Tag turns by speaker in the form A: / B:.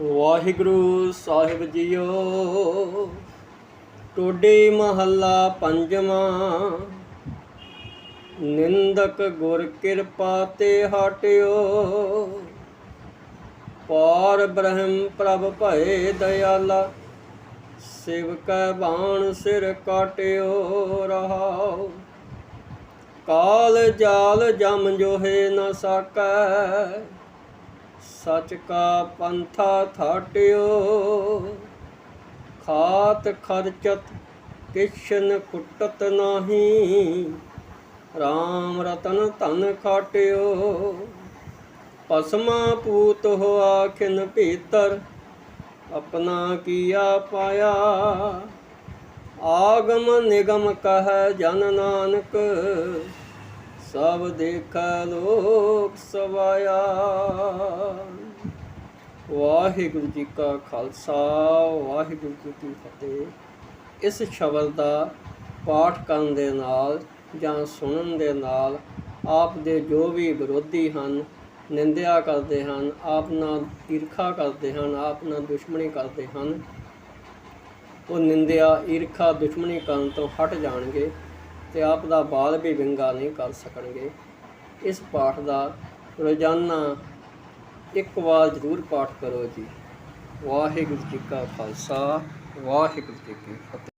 A: ਵਾਹਿਗੁਰੂ ਸਾਹਿਬ JIO. ਟੋਡੇ ਮਹੱਲਾ ਪੰਜਵਾਂ। ਨਿੰਦਕ ਗੁਰ ਕਿਰਪਾ ਤੇ ਹਟਿਓ। ਪਾਰ ਬ੍ਰਹਮ ਪ੍ਰਭ ਭਏ ਦਇਆਲਾ ਸਿਵਕੈ ਬਾਣ ਸਿਰ ਕਾਟਿਓ ਰਹਾਉ। ਕਾਲ ਜਾਲ ਜਮ ਜੋਹੇ ਨ ਸਕੈ ਸਚ ਕਾ ਪੰਥਾ ਥਾਟਿਓ, ਖਾਤ ਖਰਚਤ ਕਿਸ਼ਨ ਕੁੱਟਤ ਨਾਹੀ RAM ਰਤਨ ਧਨ ਖਾਟਿਓ। ਪਸਮਾ ਪੂਤ ਹੋ ਆਖਿਨ ਭੀਤਰ, ਆਪਣਾ ਕੀਆ ਪਾਇਆ। ਆਗਮ ਨਿਗਮ ਕਹ ਜਨ ਨਾਨਕ ਸਭ ਦੇਖੈ ਲੋਕ ਸਵਾਇਆ। ਵਾਹਿਗੁਰੂ ਜੀ ਕਾ ਖਾਲਸਾ, ਵਾਹਿਗੁਰੂ ਜੀ ਕੀ ਫਤਿਹ। ਇਸ ਸ਼ਬਦ ਦਾ ਪਾਠ ਕਰਨ ਦੇ ਨਾਲ ਜਾਂ ਸੁਣਨ ਦੇ ਨਾਲ ਆਪ ਦੇ ਜੋ ਵੀ ਵਿਰੋਧੀ ਹਨ, ਨਿੰਦਿਆ ਕਰਦੇ ਹਨ ਆਪ ਨਾਲ ਈਰਖਾ ਕਰਦੇ ਹਨ ਆਪ ਨਾਲ ਦੁਸ਼ਮਣੀ ਕਰਦੇ ਹਨ, ਉਹ ਨਿੰਦਿਆ, ਈਰਖਾ, ਦੁਸ਼ਮਣੀ ਕਰਨ ਤੋਂ ਹਟ ਜਾਣਗੇ। ਤੇ ਆਪ ਦਾ ਬਾਲ ਵੀ ਵਿੰਗਾ ਨਹੀਂ ਕਰ ਸਕਣਗੇ। ਇਸ ਪਾਠ ਦਾ ਰੋਜ਼ਾਨਾ ਇੱਕ ਵਾਰ ਜ਼ਰੂਰ ਪਾਠ ਕਰੋ ਜੀ। ਵਾਹਿਗੁਰੂ ਜੀ ਕਾ ਖਾਲਸਾ, ਵਾਹਿਗੁਰੂ ਜੀ ਕੀ ਫਤਿਹ।